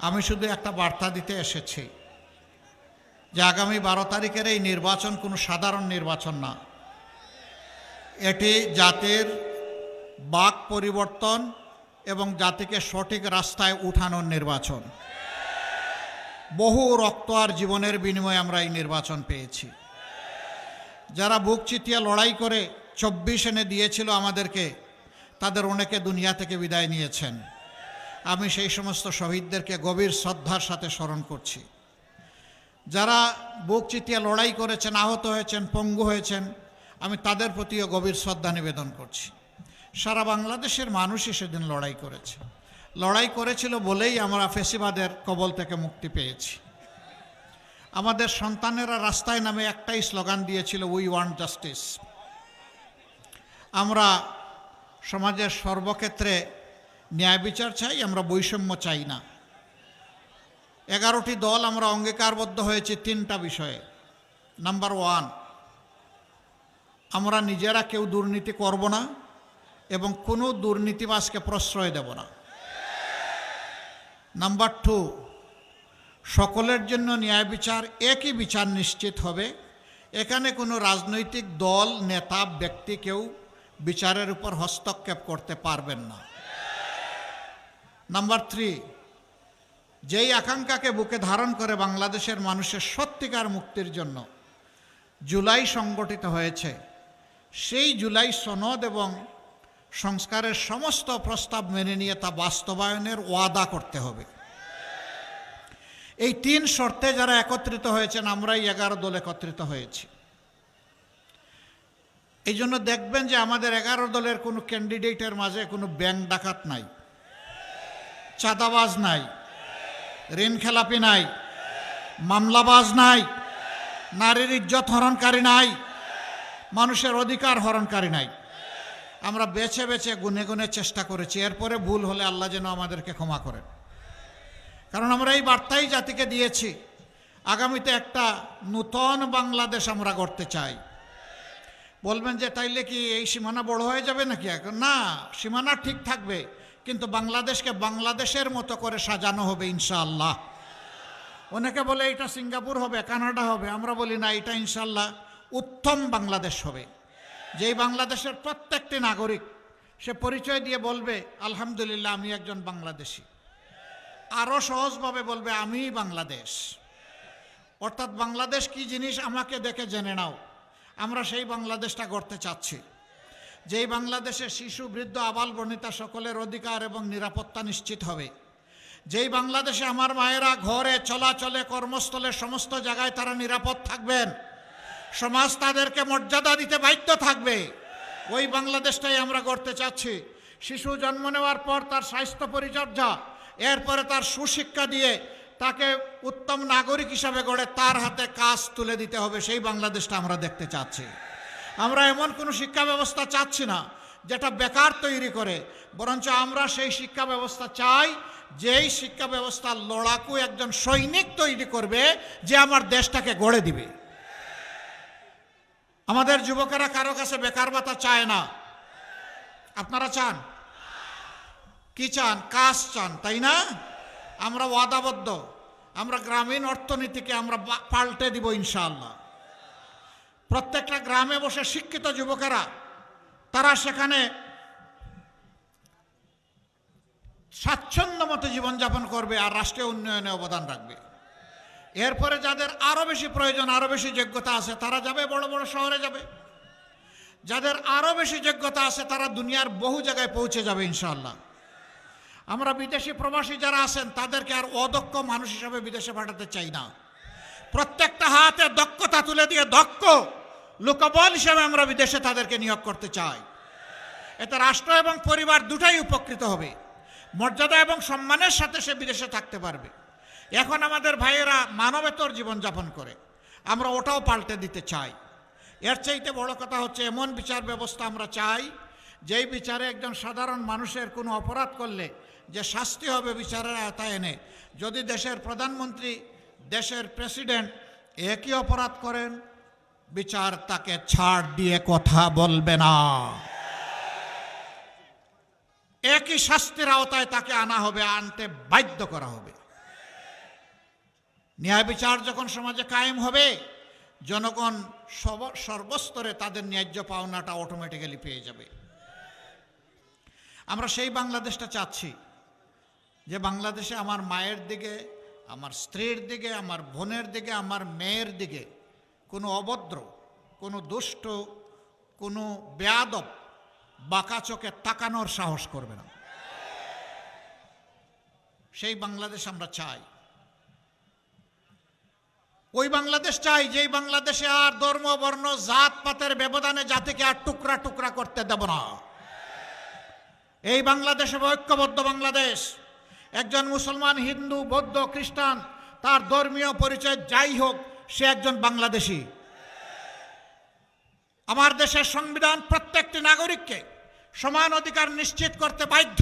আমি শুধু একটা বার্তা দিতে এসেছি যে আগামী বারো তারিখের এই নির্বাচন কোনো সাধারণ নির্বাচন না। এটি জাতির বাক পরিবর্তন এবং জাতিকে সঠিক রাস্তায় উঠানোর নির্বাচন। বহু রক্ত আর জীবনের বিনিময়ে আমরা এই নির্বাচন পেয়েছি। যারা বুক চিতিয়ে লড়াই করে চব্বিশ এনে দিয়েছিল আমাদেরকে, তাদের অনেকে দুনিয়া থেকে বিদায় নিয়েছেন। আমি সেই সমস্ত শহীদদেরকে গভীর শ্রদ্ধার সাথে স্মরণ করছি। যারা বুক চিতিয়ে লড়াই করেছেন, আহত হয়েছেন, পঙ্গু হয়েছেন, আমি তাদের প্রতিও গভীর শ্রদ্ধা নিবেদন করছি। সারা বাংলাদেশের মানুষই সেদিন লড়াই করেছে। লড়াই করেছিল বলেই আমরা ফেসিবাদের কবল থেকে মুক্তি পেয়েছি। আমাদের সন্তানেরা রাস্তায় নামে একটাই স্লোগান দিয়েছিল উই ওয়ান্ট জাস্টিস আমরা সমাজের সর্বক্ষেত্রে ন্যায় বিচার চাই, আমরা বৈষম্য চাই না। এগারোটি দল আমরা অঙ্গীকারবদ্ধ হয়েছি তিনটা বিষয়ে। নাম্বার ওয়ান আমরা নিজেরা কেউ দুর্নীতি করব না এবং কোনো দুর্নীতিবাসকে প্রশ্রয় দেব না। নাম্বার টু সকলের জন্য ন্যায় বিচার একই বিচার নিশ্চিত হবে। এখানে কোনো রাজনৈতিক দল, নেতা, ব্যক্তি কেউ বিচারের উপর হস্তক্ষেপ করতে পারবেন না। নাম্বার থ্রি যেই আকাঙ্ক্ষাকে বুকে ধারণ করে বাংলাদেশের মানুষের সত্যিকার মুক্তির জন্য জুলাই সংগঠিত হয়েছে, সেই জুলাই সনদ এবং সংস্কারের সমস্ত প্রস্তাব মেনে নিয়ে তা বাস্তবায়নের ওয়াদা করতে হবে। এই তিন শর্তে যারা একত্রিত হয়েছেন, আমরাই এগারো দল একত্রিত হয়েছি। এই জন্য দেখবেন যে আমাদের এগারো দলের কোনো ক্যান্ডিডেটের মাঝে কোনো ব্যাংক ডাকাত নাই। চাঁদাবাজ নাই, ঋণ খেলাপি নাই, মামলাবাজ নাই, নারীর ইজ্জত হরণকারী নাই, মানুষের অধিকার হরণকারী নাই। আমরা বেছে বেছে গুনে গুনে চেষ্টা করেছি, এরপরে ভুল হলে আল্লাহ যেন আমাদেরকে ক্ষমা করেন। কারণ আমরা এই বার্তাই জাতিকে দিয়েছি, আগামীতে একটা নূতন বাংলাদেশ আমরা গড়তে চাই। বলবেন যে, তাইলে কি এই সীমানা বড় হয়ে যাবে নাকি? এখন না, সীমানা ঠিক থাকবে। কিন্তু বাংলাদেশকে বাংলাদেশের মতো করে সাজানো হবে ইনশাআল্লাহ। অনেকে বলে এটা সিঙ্গাপুর হবে, কানাডা হবে। আমরা বলি, না, এটা ইনশাল্লাহ উত্তম বাংলাদেশ হবে। যেই বাংলাদেশের প্রত্যেকটি নাগরিক সে পরিচয় দিয়ে বলবে, আলহামদুলিল্লাহ, আমি একজন বাংলাদেশি। আরও সহজভাবে বলবে আমি বাংলাদেশ। অর্থাৎ বাংলাদেশ কি জিনিস আমাকে দেখে জেনে নাও। আমরা সেই বাংলাদেশটা গড়তে চাচ্ছি। যেই বাংলাদেশে শিশু, বৃদ্ধ, আবাল বনিতা সকলের অধিকার এবং নিরাপত্তা নিশ্চিত হবে। যেই বাংলাদেশে আমার মায়েরা ঘরে চলাচলে কর্মস্থলে সমস্ত জায়গায় তারা নিরাপদ থাকবেন, সমাজ তাদেরকে মর্যাদা দিতে বাধ্য থাকবে, ওই বাংলাদেশটাই আমরা গড়তে চাচ্ছি। শিশু জন্ম নেওয়ার পর তার স্বাস্থ্য পরিচর্যা, এরপরে তার সুশিক্ষা দিয়ে তাকে উত্তম নাগরিক হিসাবে গড়ে তার হাতে কাজ তুলে দিতে হবে, সেই বাংলাদেশটা আমরা দেখতে চাচ্ছি। আমরা এমন কোনো শিক্ষা ব্যবস্থা চাচ্ছি না, যেটা বেকার তৈরি করে। বরঞ্চ আমরা সেই শিক্ষা ব্যবস্থা চাই, যেই শিক্ষা ব্যবস্থা লড়াকু একজন সৈনিক তৈরি করবে, যে আমার দেশটাকে গড়ে দিবে। আমাদের যুবকেরা কারও কাছে বেকার ভাতা চায় না। আপনারা চান? কি চান? কাজ চান, তাই না? আমরা ওয়াদাবদ্ধ। আমরা গ্রামীণ অর্থনীতিকে আমরা পাল্টে দিব ইনশাআল্লাহ। প্রত্যেকটা গ্রামে বসে শিক্ষিত যুবকেরা, তারা সেখানে স্বাচ্ছন্দ্য মতো জীবনযাপন করবে আর রাষ্ট্রীয় উন্নয়নে অবদান রাখবে। এরপরে যাদের আরও বেশি প্রয়োজন আরও বেশি যোগ্যতা আছে, তারা যাবে, বড় বড় শহরে যাবে। যাদের আরও বেশি যোগ্যতা আছে, তারা দুনিয়ার বহু জায়গায় পৌঁছে যাবে, ইনশাআল্লাহ। আমরা বিদেশি প্রবাসী যারা আছেন, তাদেরকে আর অদক্ষ মানুষ হিসাবে বিদেশে পাঠাতে চাই না। প্রত্যেকটা হাতে দক্ষতা তুলে দিয়ে দক্ষ লোকবল হিসেবে আমরা বিদেশে তাদেরকে নিয়োগ করতে চাই। এতে রাষ্ট্র এবং পরিবার দুটাই উপকৃত হবে। মর্যাদা এবং সম্মানের সাথে সে বিদেশে থাকতে পারবে। এখন আমাদের ভাইয়েরা মানবেতর জীবনযাপন করে। আমরা ওটাও পাল্টে দিতে চাই। এর চাইতে বড় কথা হচ্ছে এমন বিচার ব্যবস্থা আমরা চাই, যেই বিচারে একজন সাধারণ মানুষের কোনো অপরাধ করলে যে শাস্তি হবে বিচারের আওতায় এনে, যদি দেশের প্রধানমন্ত্রী দেশের প্রেসিডেন্ট একই অপরাধ করেন, বিচার তাকে ছাড় দিয়ে কথা বলবে না। একই শাস্তির আওতায় তাকে আনা হবে, আনতে বাধ্য করা হবে। ন্যায় বিচার যখন সমাজে কায়েম হবে, জনগণ সর্বস্তরে তাদের ন্যায্য পাওনাটা অটোমেটিক্যালি পেয়ে যাবে। আমরা সেই বাংলাদেশটা চাচ্ছি, যে বাংলাদেশে আমার মায়ের দিকে আমার স্ত্রীর দিকে, আমার বোনের দিকে, আমার মেয়ের দিকে কোনো অভদ্র, কোনো দুষ্ট, কোনো বেয়াদব বাঁকা চোখে তাকানোর সাহস করবে না। সেই বাংলাদেশ আমরা চাই। ওই বাংলাদেশ চাই যেই বাংলাদেশে আর ধর্ম, বর্ণ, জাত, পাতের ব্যবধানে জাতিকে আর টুকরা টুকরা করতে দেব না। এই বাংলাদেশে ঐক্যবদ্ধ বাংলাদেশ। একজন মুসলমান, হিন্দু, বৌদ্ধ, খ্রিস্টান, তার ধর্মীয় পরিচয় যাই হোক, সে একজন বাংলাদেশী। আমার দেশের সংবিধান প্রত্যেকটি নাগরিককে সমান অধিকার নিশ্চিত করতে বাধ্য।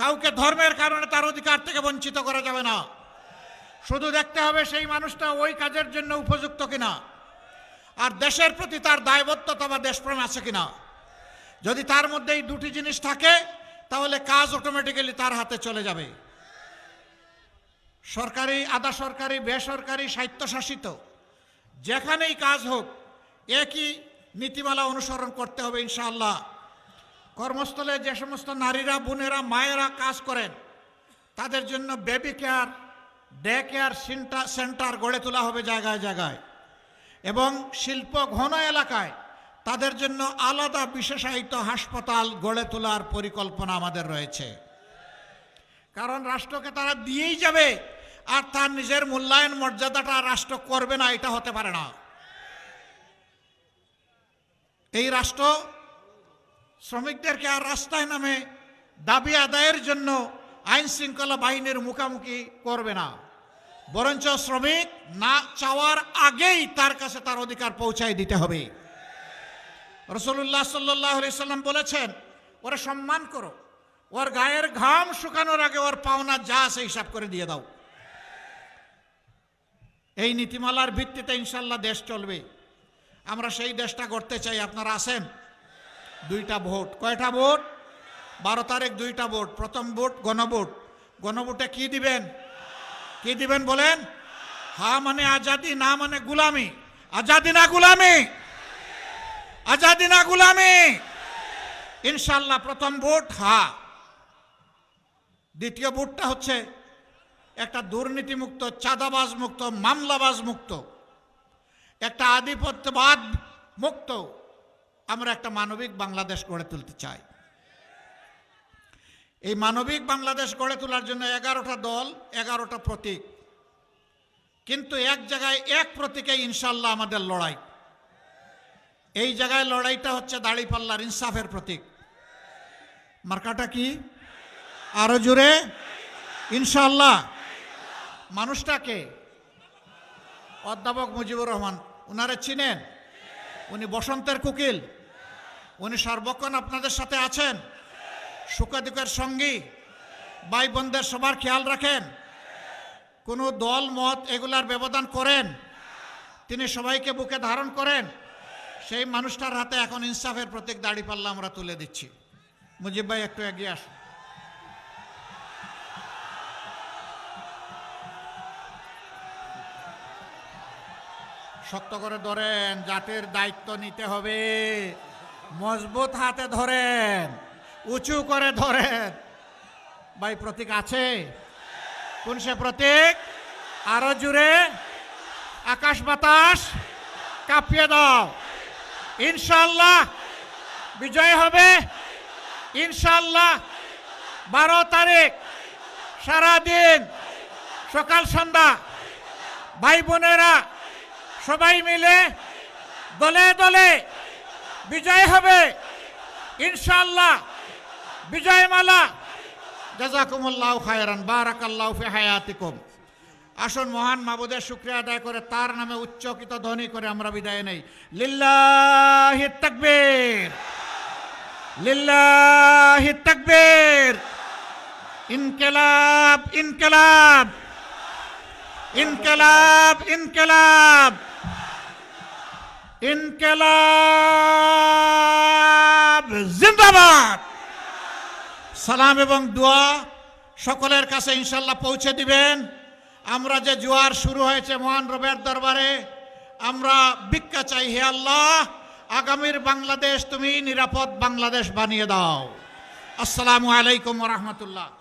কাউকে ধর্মের কারণে তার অধিকার থেকে বঞ্চিত করা যাবে না। শুধু দেখতে হবে সেই মানুষটা ওই কাজের জন্য উপযুক্ত কিনা, আর দেশের প্রতি তার দায়বদ্ধতা বা দেশপ্রেম আছে কিনা। যদি তার মধ্যে এই দুটি জিনিস থাকে তাহলে কাজ অটোমেটিক্যালি তার হাতে চলে যাবে। সরকারি, আধা সরকারি, বেসরকারি, স্বায়ত্তশাসিত, যেখানেই কাজ হোক, একই নীতিমালা অনুসরণ করতে হবে ইনশাআল্লাহ। কর্মস্থলে যে সমস্ত নারীরা, বোনেরা, মায়েরা কাজ করেন, তাদের জন্য baby care day care centre গড়ে তোলা হবে জায়গায় জায়গায়। এবং শিল্প ঘন এলাকায় তাদের জন্য আলাদা বিশেষায়িত হাসপাতাল গড়ে তোলার পরিকল্পনা আমাদের রয়েছে। কারণ রাষ্ট্রকে তারা দিয়েই যাবে, আর তার নিজের মূল্যায়ন মর্যাদাটা রাষ্ট্র করবে না, এটা হতে পারে না। এই রাষ্ট্র শ্রমিকদেরকে আর রাস্তায় নামে দাবি আদায়ের জন্য আইন শৃঙ্খলা বাহিনীর মুখামুখি করবে না। বরঞ্চ শ্রমিক না চাওয়ার আগেই তার কাছে তার অধিকার পৌঁছায় দিতে হবে। রসুল্লাহ সাল্লাহ সাল্লাম বলেছেন, ওরা সম্মান করো, ওর গায়ের ঘাম শুকানোর আগে ওর পাওনা যা আছে হিসাব করে দিয়ে দাও। এই নীতিমালার ভিত্তিতে ইনশাল্লাহ দেশ চলবে। আমরা সেই দেশটা করতে চাই, আপনারা আসেন দুইটা ভোট। কয়টা ভোট? বারো তারিখ দুইটা ভোট। প্রথম ভোট গণভোট। গণভোটে কি দিবেন? কি দিবেন বলেন? হা মানে আজাদি, না মানে গুলামি। আজাদি না গুলামি? আজাদি না গুলামি। ইনশাল্লাহ প্রথম ভোট, হা। দ্বিতীয় ভোটটা হচ্ছে একটা দুর্নীতিমুক্ত চাঁদাবাজ মুক্ত মামলাবাজ মুক্ত একটা আধিপত্যবাদ মুক্ত। আমরা একটা মানবিক বাংলাদেশ গড়ে তুলতে চাই। এই মানবিক বাংলাদেশ গড়ে তোলার জন্য এগারোটা দল, এগারোটা প্রতীক। কিন্তু এক জায়গায় এক প্রতীকে ইনশাল্লাহ আমাদের লড়াই। এই জায়গায় লড়াইটা হচ্ছে দাড়িপাল্লার ইনসাফের প্রতীক। মার্কাটা কি? আরও জোরে। ইনশাল্লাহ মানুষটাকে অধ্যাপক মুজিবুর রহমান ওনারে চিনেন? উনি বসন্তের কুকিল। উনি সর্বক্ষণ আপনাদের সাথে আছেন। সুখাদুখের সঙ্গী। ভাই বোনদের সবার খেয়াল রাখেন। কোনো দল, মত এগুলার ব্যবধান করেন। তিনি সবাইকে বুকে ধারণ করেন। সেই মানুষটার হাতে এখন ইনসাফের প্রতীক দাড়ি পাল্লা আমরা তুলে দিচ্ছি। মুজিব ভাই, একটু এগিয়ে আসুন। শক্ত করে ধরেন, জাতির দায়িত্ব নিতে হবে। মজবুত হাতে ধরেন, উঁচু করে ধরেন। ভাই, প্রতীক আছে? কোন সে প্রতীক? আরও জুড়ে আকাশ বাতাস, কাঁপিয়ে দাও। ইনশাল্লাহ বিজয় হবে। ইনশাল্লাহ বারো তারিখ সারাদিন সকাল সন্ধ্যা ভাই বোনেরা সবাই মিলে দলে দলে বিজয় হবে। ইনশাল্লাহ বিজয়মালা। জাজাকুমুল্লাহ খায়রান। বারাকাল্লাহ ফি হায়াতিকুম। আসুন মহান মাবুদের শুক্রিয়া আদায় করে তার নামে উচ্চকিত ধ্বনি করে আমরা বিদায় নেই। লিল্লাহি তাকবীর। লিল্লাহি তাকবীর। ইনকিলাব ইনকিলাব। ইনকিলাব ইনকিলাব। ইনকিলাব। জিন্দাবাদ। সালাম এবং দোয়া সকলের কাছে ইনশাল্লাহ পৌঁছে দিবেন। আমরা যে জোয়ার শুরু হয়েছে মহান রবের দরবারে, আমরা ভিক্ষা চাই, হে আল্লাহ, আগামীর বাংলাদেশ তুমি নিরাপদ বাংলাদেশ বানিয়ে দাও। আসসালামু আলাইকুম রহমতুল্লাহ।